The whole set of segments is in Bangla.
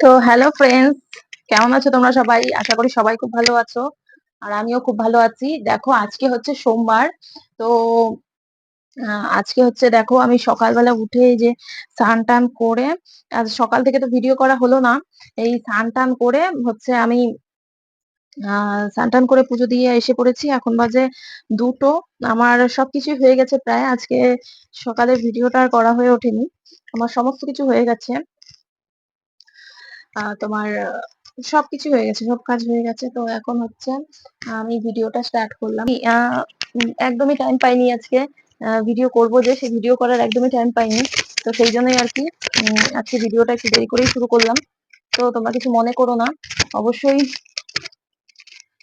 তো হ্যালো ফ্রেন্ডস কেমন আছো তোমরা সবাই? আশা করি সবাই খুব ভালো আছো, আর আমিও খুব ভালো আছি। দেখো, আজকে হচ্ছে সোমবার, তো আজকে হচ্ছে দেখো, আমি সকালবেলা উঠে যে স্নান টান করে, আজ সকাল থেকে তো ভিডিও করা হলো না, এই স্নান টান করে হচ্ছে আমি, আহ, স্নান টান করে পুজো দিয়ে এসে পড়েছি। এখন বাজে দুটো, আমার সবকিছুই হয়ে গেছে প্রায়। আজকে সকালে ভিডিওটা আর করা হয়ে ওঠেনি। আমার সমস্ত কিছু হয়ে গেছে। তোমার সবকিছু হয়ে গেছে, সব কাজ হয়ে গেছে। তো এখন হচ্ছে, আমি ভিডিওটা স্টার্ট করলাম। একদমই টাইম পাইনি আজকে। ভিডিও করব যে, সেই ভিডিও করার একদমই টাইম পাইনি। তো সেই জন্যই আর কি আজকে ভিডিওটা একটু দেরি করেই শুরু করলাম। তো তোমরা কিছু মনে করো না। অবশ্যই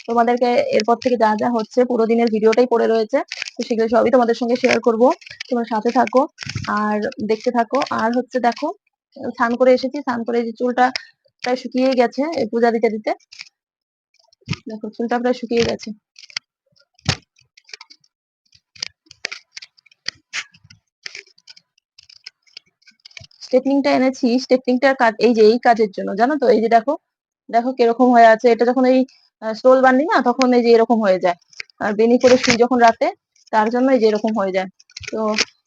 তোমাদেরকে এরপর থেকে যা যা হচ্ছে, পুরো দিনের ভিডিওটাই পড়ে রয়েছে। তো সেগুলো সবই তোমাদের সঙ্গে শেয়ার করব। তোমরা সাথে থাকো আর দেখতে থাকো। আর হচ্ছে দেখো, স্নান করে এসেছি। স্নান করে যে চুলটা প্রায় শুকিয়ে গেছে পূজা দিতে দিতে। দেখো চুলটা প্রায় শুকিয়ে গেছে। স্টেপনিংটা এনেছি। স্টেপনিংটার কাজ এই যে, এই কাজের জন্য, জানো তো? এই যে দেখো দেখো কীরকম হয়ে আছে। এটা যখন এই স্টোল বান্ধি না, তখন এই যে এরকম হয়ে যায়। আর বেনি করে শুই যখন রাতে, তার জন্য এই যে এরকম হয়ে যায়। তো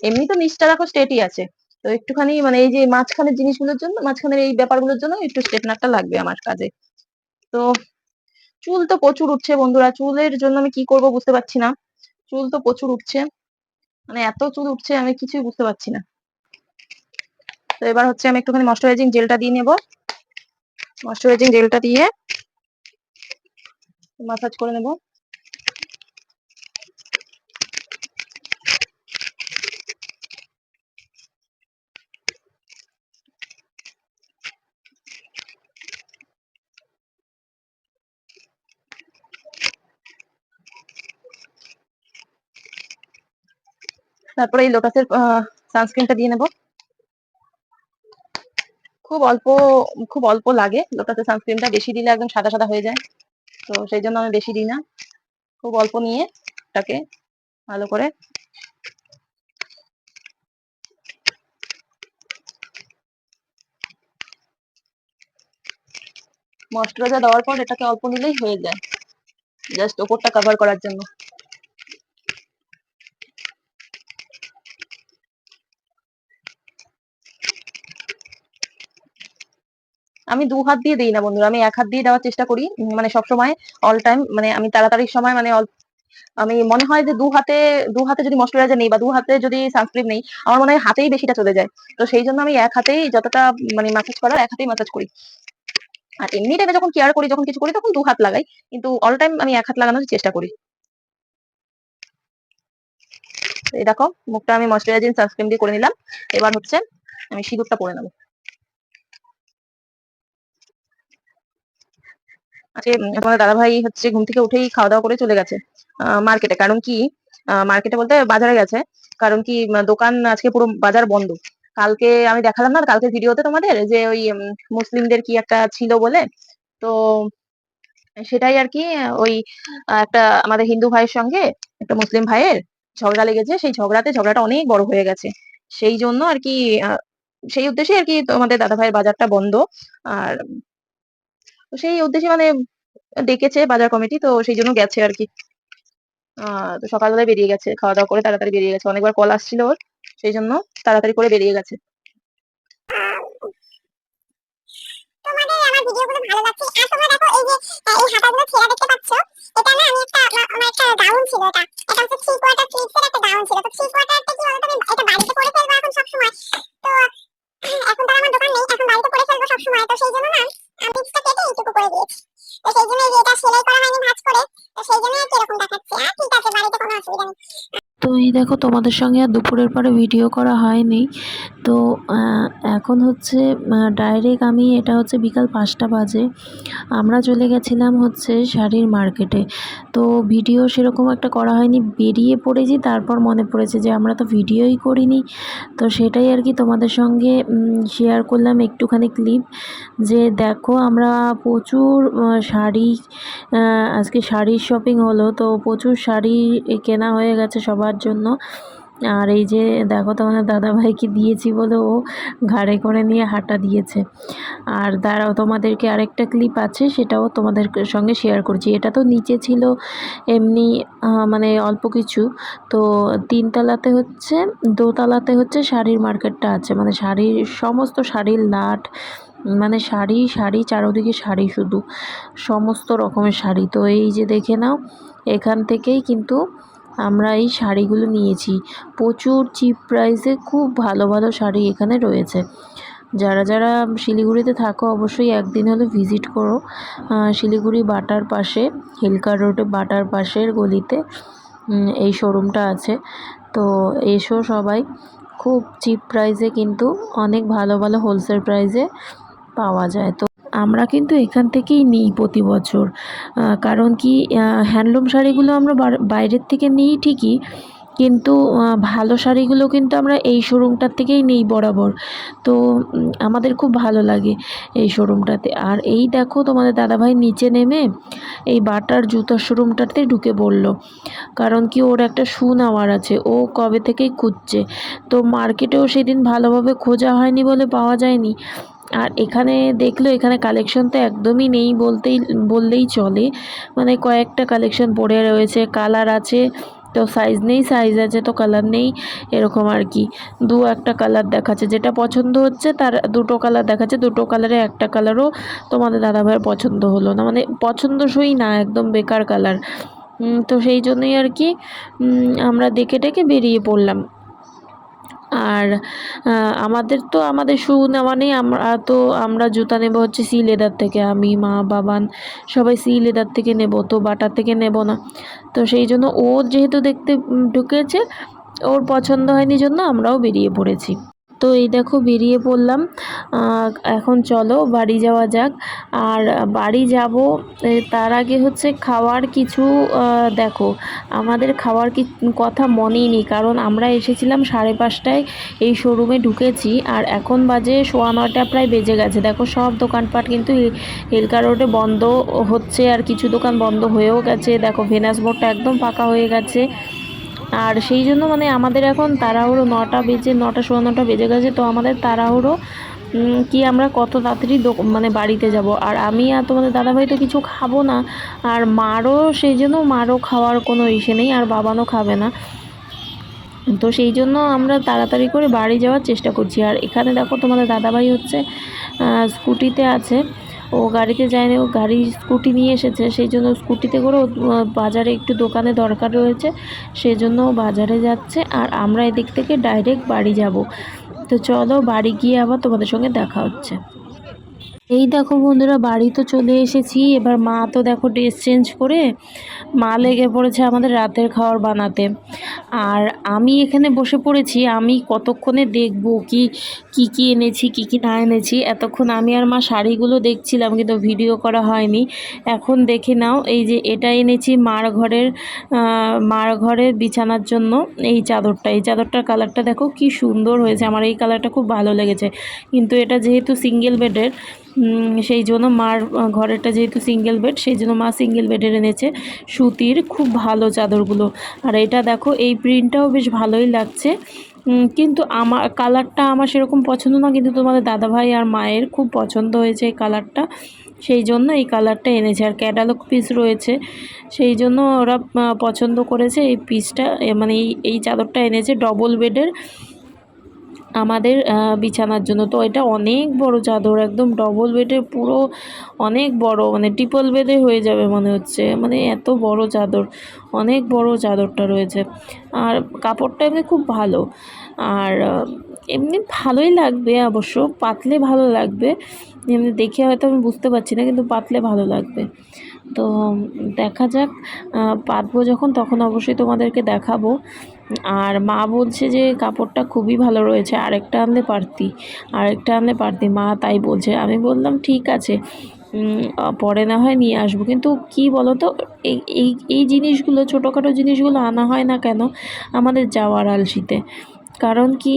এমনি তো নিচটা দেখো স্টেটই আছে। তো একটুখানি মানে এই যে মাঝখানের জিনিসগুলোর জন্য, মাঝখানের এই ব্যাপারগুলোর জন্য একটু স্ট্রেটনারটা লাগবে আমার কাজে। তো চুল তো প্রচুর উঠছে বন্ধুরা, চুলের জন্য আমি কি করব বুঝতে পারছি না। চুল তো প্রচুর উঠছে মানে এত চুল উঠছে আমি কিছুই বুঝতে পারছি না। তো এবার হচ্ছে আমি একটুখানি ময়শ্চারাইজিং জেলটা দিয়ে নেব। ময়শ্চারাইজিং জেলটা দিয়ে মাসাজ করে নেব। তারপরে এই লোটাসের সানস্ক্রিনটা দিয়ে নেব। খুব অল্প খুব অল্প লাগে লোটাসের সানস্ক্রিনটা বেশি দিলে একদম সাদা সাদা হয়ে যায়। তো সেই জন্য আমি বেশি দিই না। খুব অল্প নিয়ে এটাকে ভালো করে ময়শ্চারাইজার দেওয়ার পর এটাকে অল্প নিলেই হয়ে যায়। জাস্ট ওপরটা কভার করার জন্য। আমি দু হাত দিয়ে দিই না বন্ধুরা, আমি এক হাত দিয়ে দেওয়ার চেষ্টা করি মানে সব সময় অল টাইম মানে আমি তাড়াতাড়ির সময় মানে আমি মনে হয় যে দু হাতে দু হাতে যদি ময়শ্চারাইজার নেই বা দু হাতে যদি সানস্ক্রিন নেই, আমার মনে হয় হাতেই বেশিটা চলে যায়। তো সেই জন্য আমি এক হাতেই যতটা মানে মাসাজ করার, এক হাতেই মাসাজ করি। আর এমনি টাইমে যখন কেয়ার করি, যখন কিছু করি, তখন দু হাত লাগাই, কিন্তু অল টাইম আমি এক হাত লাগানোর চেষ্টা করি। এই দেখো, মুখটা আমি ময়শ্চারাইজিং সানস্ক্রিন দিয়ে করে নিলাম, এবার হচ্ছে আমি সিঁদুরটা পরে নেব। উম, তোমার দাদা ভাই হচ্ছে ঘুম থেকে উঠেই খাওয়া দাওয়া করে চলে গেছে মার্কেটে। কারণ কি মার্কেটে বলতে বাজারে গেছে। কারণ কি দোকান আজকে পুরো বাজার বন্ধ। কালকে আমি দেখালাম না কালকে ভিডিওতে তোমাদের যে ওই মুসলিমদের কি একটা ছিল বলে? তো সেটাই আর কি ওই একটা আমাদের হিন্দু ভাইয়ের সঙ্গে একটা মুসলিম ভাইয়ের ঝগড়া লেগেছে। সেই ঝগড়াতে ঝগড়াটা অনেক বড় হয়ে গেছে। সেই জন্য আর কি সেই উদ্দেশ্যে আর কি তোমাদের দাদা ভাইয়ের বাজারটা বন্ধ। আর তো সেই উদ্দেশ্যে মানে ডেকেছে বাজার কমিটি, তো সেই জন্য গেছে আর কি। তো সকালবেলায় বেরিয়ে গেছে খাওয়া দাওয়া করে তাড়াতাড়ি বেরিয়ে গেছে। অনেকবার কল আসছিল ওর, সেই জন্য তাড়াতাড়ি করে বেরিয়ে গেছে। তোমাদের আমার ভিডিওগুলো ভালো লাগছে। আর তোমরা দেখো এই যে, এই হাতাগুলো ছেঁড়া দেখতে পাচ্ছ? দেখো তোমাদের সঙ্গে আর দুপুরের পরে ভিডিও করা হয়নি। এখন হচ্ছে ডাইরেক্ট আমি এটা হচ্ছে বিকাল পাঁচটা বাজে। আমরা চলে গেছিলাম হচ্ছে শাড়ির মার্কেটে। তো ভিডিও সেরকম একটা করা হয়নি, বেরিয়ে পড়েছি, তারপর মনে পড়েছে যে আমরা তো ভিডিওই করিনি। তো সেটাই আর কি তোমাদের সঙ্গে শেয়ার করলাম একটুখানি ক্লিপ যে দেখো আমরা প্রচুর শাড়ি আজকে শাড়ির শপিং হলো, তো প্রচুর শাড়ি কেনা হয়ে গেছে সবার জন্য। আর এই যে দেখো তোমাদের দাদাভাইকে দিয়েছি বলে ও ঘাড়ে করে নিয়ে হাঁটা দিয়েছে। আর দাঁড়াও, তোমাদেরকে আরেকটা ক্লিপ আছে, সেটাও তোমাদের সঙ্গে শেয়ার করছি। এটা তো নিচে ছিল এমনি মানে অল্প কিছু। তো তিনতলাতে হচ্ছে, দোতলাতে হচ্ছে শাড়ির মার্কেটটা আছে। মানে শাড়ির, সমস্ত শাড়ির লাট মানে শাড়ি শাড়ি, চারোদিকে শাড়ি শুধু। সমস্ত রকমের শাড়ি। তো এই যে দেখে নাও, এখান থেকেই কিন্তু আমরা এই শাড়িগুলো নিয়েছি। প্রচুর চিপ প্রাইসে খুব ভালো ভালো শাড়ি এখানে রয়েছে। যারা যারা শিলিগুড়িতে থাকো অবশ্যই একদিন হলে ভিজিট করো। শিলিগুড়ি বাটার পাশে হিলকার রোডে বাটার পাশের গলিতে এই শোরুমটা আছে। তো এসো সবাই। খুব চিপ প্রাইসে কিন্তু অনেক ভালো ভালো হোলসেল প্রাইসে পাওয়া যায়। তো আমরা কিন্তু এখান থেকেই নিই প্রতি বছর। কারণ কি হ্যান্ডলুম শাড়িগুলো আমরা বাইরের থেকে নিই ঠিকই, কিন্তু ভালো শাড়িগুলো কিন্তু আমরা এই শোরুমটার থেকেই নিই বরাবর। তো আমাদের খুব ভালো লাগে এই শোরুমটাতে। আর এই দেখো তোমাদের দাদাভাই নিচে নেমে এই বাটার জুতার শোরুমটাতে ঢুকে পড়ল। কারণ কি, ওর একটা শু নেওয়ার আছে, ও কবে থেকেই খুঁজছে। তো মার্কেটেও সেদিন ভালোভাবে খোঁজা হয়নি বলে পাওয়া যায়নি। আর এখানে দেখল এখানে কালেকশন তো একদমই নেই বলতেই, বললেই চলে। মানে কয়েকটা কালেকশন পড়ে রয়েছে কালার আছে, তো সাইজ নেই সাইজ আছে, তো কালার নেই, এরকম আর কি। দু একটা কালার দেখাচ্ছে, যেটা পছন্দ হচ্ছে তার দুটো কালার দেখাচ্ছে, দুটো কালারে একটা কালারও তোমাদের দাদাভাইয়ের পছন্দ হলো না। মানে পছন্দসই না, একদম বেকার কালার তো সেই জন্যই আর কি আমরা দেখে ডেকে বেরিয়ে পড়লাম। আর আমাদের তো, আমাদের শু নেওয়া নেই। আমরা তো, আমরা জুতা নেব হচ্ছে সি লেদার থেকে। আমি, মা, বাবান সবাই সি লেদার থেকে নেব, তো বাটার থেকে নেব না। তো সেই জন্য ও যেহেতু দেখতে ঢুকেছে, ওর পছন্দ হয়নি জন্য আমরাও বেরিয়ে পড়েছি। তো এই দেখো বেরিয়ে পড়লাম। এখন চলো বাড়ি যাওয়া যাক। আর বাড়ি যাব তার আগে হচ্ছে খাওয়ার কিছু দেখো। আমাদের খাওয়ার কি, কথা মনেই নেই, কারণ আমরা এসেছিলাম সাড়ে পাঁচটায় এই শোরুমে ঢুকেছি, আর এখন বাজে সোয়া নটা প্রায় বেজে গেছে। দেখো সব দোকানপাট কিন্তু হিল- হিলকা রোডে বন্ধ হচ্ছে, আর কিছু দোকান বন্ধ হয়েও গেছে। দেখো ভেনাস মোড়টা একদম ফাঁকা হয়ে গেছে। আর সেই জন্য মানে আমাদের এখন তাড়াহুড়ো নটা বেজে, নটা, সোয়া নটা বেজে গেছে, তো আমাদের তাড়াহুড়ো কি আমরা কত তাড়াতাড়ি মানে বাড়িতে যাব? আর আমি আর তোমাদের দাদাভাই তো কিছু খাব না, আর মারও, সেই জন্য মারও খাওয়ার কোনো ইসে নেই, আর বাবানও খাবে না। তো সেই জন্য আমরা তাড়াতাড়ি করে বাড়ি যাওয়ার চেষ্টা করছি। আর এখানে দেখো তোমাদের দাদাভাই হচ্ছে স্কুটিতে আছে। ও গাড়িতে যায়নি ও গাড়ি স্কুটি নিয়ে এসেছে সেই জন্য স্কুটিতে করে ও, বাজারে একটু দোকানে দরকার রয়েছে সেই জন্য ও বাজারে যাচ্ছে আর আমরা এদিক থেকে ডাইরেক্ট বাড়ি যাব। তো চলো বাড়ি গিয়ে আবার তোমাদের সঙ্গে দেখা হচ্ছে। এই দেখো বন্ধুরা, বাড়ি তো চলে এসেছি। এবার মা তো দেখো ড্রেস চেঞ্জ করে মা লেগে পড়েছে আমাদের রাতের খাবার বানাতে। আর আমি এখানে বসে পড়েছি, আমি কতক্ষণে দেখব কি কি কি এনেছি, কি কি না এনেছি? এতক্ষণ আমি আর মা শাড়িগুলো দেখছিলাম, কিন্তু ভিডিও করা হয়নি। এখন দেখে নাও, এই যে এটা এনেছি মার ঘরের মার ঘরের বিছানার জন্য এই চাদরটা। এই চাদরটার কালারটা দেখো কি সুন্দর হয়েছে। আমার এই কালারটা খুব ভালো লেগেছে। কিন্তু এটা যেহেতু সিঙ্গেল বেডের সেই জন্য মার ঘরেরটা যেহেতু সিঙ্গেল বেড সেই জন্য মা সিঙ্গেল বেডের এনেছে সুতির খুব ভালো চাদরগুলো। আর এটা দেখো, এই প্রিন্টটাও বেশ ভালোই লাগছে। কিন্তু আমার কালারটা আমার সেরকম পছন্দ না, কিন্তু তোমাদের দাদাভাই আর মায়ের খুব পছন্দ হয়েছে এই কালারটা সেই জন্য এই কালারটা এনেছে। আর ক্যাটালগ পিস রয়েছে। সেই জন্য ওরা পছন্দ করেছে এই পিসটা মানে এই এই চাদরটা এনেছে ডবল বেডের আমাদের বিছানার জন্য। তো এটা অনেক বড় চাদর, একদম ডবল বেডের পুরো অনেক বড় মানে ট্রিপল বেডে হয়ে যাবে মনে হচ্ছে। মানে এত বড় চাদর, অনেক বড় চাদরটা রয়েছে। আর কাপড়টা এমনি খুব ভালো। আর এমনি ভালোই লাগবে অবশ্য, পাতলে ভালো লাগবে। এমনি দেখে হয়তো আমি বুঝতে পারছি না, কিন্তু পাতলে ভালো লাগবে। তো, দেখা যাক পাতবো যখন, তখন অবশ্যই তোমাদেরকে দেখাবো। আর মা বলছে যে কাপড়টা খুবই ভালো রয়েছে, আরেকটা আনলে পারতি, আরেকটা আনলে পারতি, মা তাই বলছে। আমি বললাম, ঠিক আছে পরে না হয় নিয়ে আসব। কিন্তু কি বলো তো এই এই জিনিসগুলো, ছোটোখাটো জিনিসগুলো আনা হয় না কেন আমাদের যাওয়ার আলসিতে। কারণ কি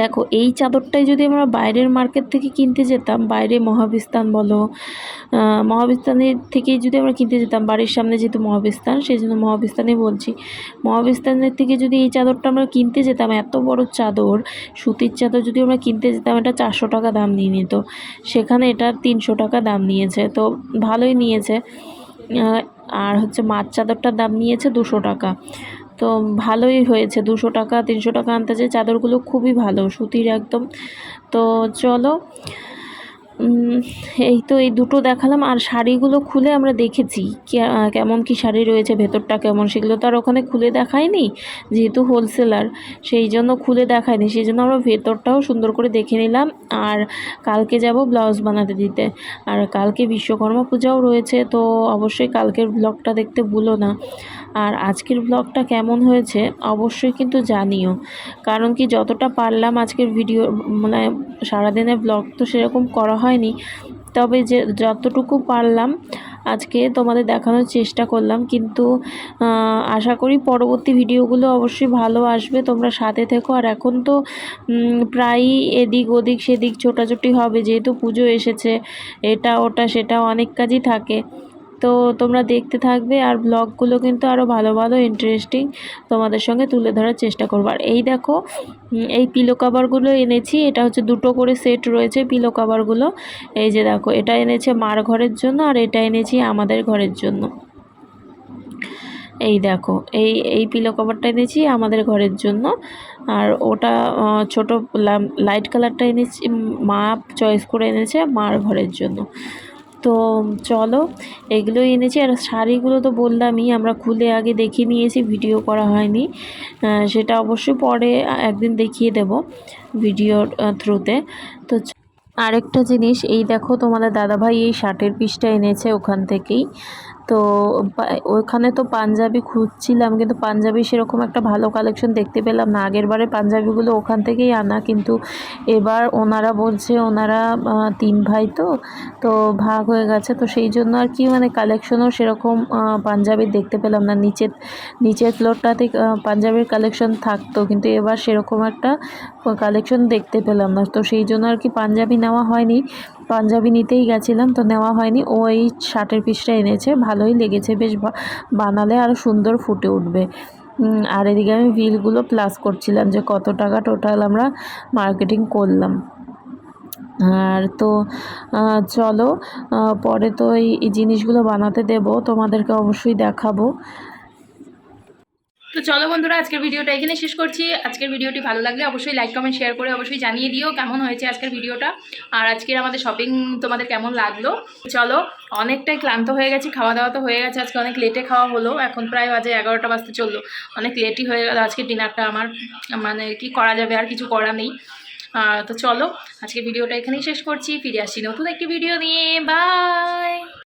দেখো, এই চাদরটাই যদি আমরা বাইরের মার্কেট থেকে কিনতে যেতাম, বাইরে মহাবিস্তান বলো মহাবিস্তানের থেকেই যদি আমরা কিনতে যেতাম, বাড়ির সামনে যেহেতু মহাবিস্তান, সেই জন্য মহাবিস্তানই বলছি। মহাবিস্তানের থেকে যদি এই চাদরটা আমরা কিনতে যেতাম, এত বড় চাদর, সুতির চাদর যদি আমরা কিনতে যেতাম, এটা চারশো টাকা দাম নিয়ে নিত। সেখানে এটা তিনশো টাকা দাম নিয়েছে, তো ভালোই নিয়েছে। আর হচ্ছে মাছ চাদরটার দাম নিয়েছে দুশো টাকা। তো ভালোই হয়েছে। দুশো টাকা, তিনশো টাকা আনতে চাদরগুলো খুবই ভালো, সুতির একদম। তো চলো এই তো এই দুটো দেখালাম। আর শাড়িগুলো খুলে আমরা দেখেছি। কেমন কি শাড়ি রয়েছে, ভেতরটা কেমন, সেগুলো তো আর ওখানে খুলে দেখায়নি, যেহেতু হোলসেলার সেই জন্য খুলে দেখায়নি। সেই জন্য আমরা ভেতরটাও সুন্দর করে দেখে নিলাম। আর কালকে যাব ব্লাউজ বানাতে দিতে। আর কালকে বিশ্বকর্মা পূজাও রয়েছে, তো অবশ্যই কালকের ব্লগটা দেখতে ভুলো না। আর আজকের ব্লগটা কেমন হয়েছে অবশ্যই কিন্তু জানিও। কারণ কি যতটা পারলাম আজকের ভিডিও মানে সারাদিনের ব্লগ তো সেরকম করা হয়নি। তবে যে, যতটুকু পারলাম আজকে তোমাদের দেখানোর চেষ্টা করলাম। কিন্তু আশা করি পরবর্তী ভিডিওগুলো অবশ্যই ভালো আসবে। তোমরা সাথে থেকো। আর এখন তো প্রায়ই এদিক ওদিক সেদিক ছোটাছুটি হবে। যেহেতু পুজো এসেছে, এটা ওটা সেটা অনেক কাজই থাকে। তো তোমরা দেখতে থাকবে আর ব্লগগুলো কিন্তু আরও ভালো ভালো ইন্টারেস্টিং তোমাদের সঙ্গে তুলে ধরার চেষ্টা করব। আর এই দেখো এই পিলো কাভারগুলো এনেছি, এটা হচ্ছে দুটো করে সেট রয়েছে পিলো কাভারগুলো এই যে দেখো, এটা এনেছে মার ঘরের জন্য আর এটা এনেছি আমাদের ঘরের জন্য। এই দেখো, এই এই পিলো কভারটা এনেছি আমাদের ঘরের জন্য। আর ওটা ছোট লাইট কালারটা এনেছি মা চয়েস করে এনেছে মার ঘরের জন্য। তো চলো, এগুলোই এনেছি। আর শাড়িগুলো তো বললামই, আমরা খুলে আগে দেখে নিয়েছি, ভিডিও করা হয়নি। সেটা অবশ্যই পরে একদিন দেখিয়ে দেব ভিডিওর থ্রুতে। তো আরেকটা জিনিস, এই দেখো তোমাদের দাদাভাই এই শার্টের পিসটা এনেছে ওখান থেকেই। তো ওখানে তো পাঞ্জাবি খুঁজছিলাম কিন্তু পাঞ্জাবি সেরকম একটা ভালো কালেকশন দেখতে পেলাম না। আগের বারে পাঞ্জাবিগুলো ওখান থেকেই আনা কিন্তু এবার ওনারা বলছে ওনারা তিন ভাই তো তো ভাগ হয়ে গেছে। তো সেই জন্য আর কি মানে কালেকশনও সেরকম আহ, পাঞ্জাবির দেখতে পেলাম না। নিচের নিচের ফ্লোরটাতে পাঞ্জাবির কালেকশন থাকতো কিন্তু এবার সেরকম একটা কালেকশন দেখতে পেলাম না। তো সেই জন্য আর কি পাঞ্জাবি নেওয়া হয়নি। পাঞ্জাবি নিতেই গেছিলাম, তো নেওয়া হয়নি। ও এই শার্টের পিসটা এনেছে, ভালোই লেগেছে, বেশ বানালে আরও সুন্দর ফুটে উঠবে। আর এদিকে আমি বিলগুলো প্লাস করছিলাম যে কত টাকা টোটাল আমরা মার্কেটিং করলাম। আর তো চলো পরে তো এই জিনিসগুলো বানাতে দেবো, তোমাদেরকে অবশ্যই দেখাবো। তো চলো বন্ধুরা, আজকের ভিডিওটা এখানে শেষ করছি। আজকের ভিডিওটি ভালো লাগলে অবশ্যই লাইক কমেন্ট শেয়ার করে অবশ্যই জানিয়ে দিও কেমন হয়েছে আজকের ভিডিওটা। আর আজকের আমাদের শপিং তোমাদের কেমন লাগল? চলো, অনেকটাই ক্লান্ত হয়ে গেছি খাওয়া দাওয়া তো হয়ে গেছে। আজকে অনেক লেটে খাওয়া হলো, এখন প্রায় বাজে এগারোটা বাজতে চলল। অনেক লেটই হয়ে গেল আজকে ডিনারটা আমার। মানে কি করা যাবে আর কিছু করা নেই। তো চলো আজকে ভিডিওটা এখানেই শেষ করছি। ফিরে আসছি নতুন একটি ভিডিও নিয়ে। বা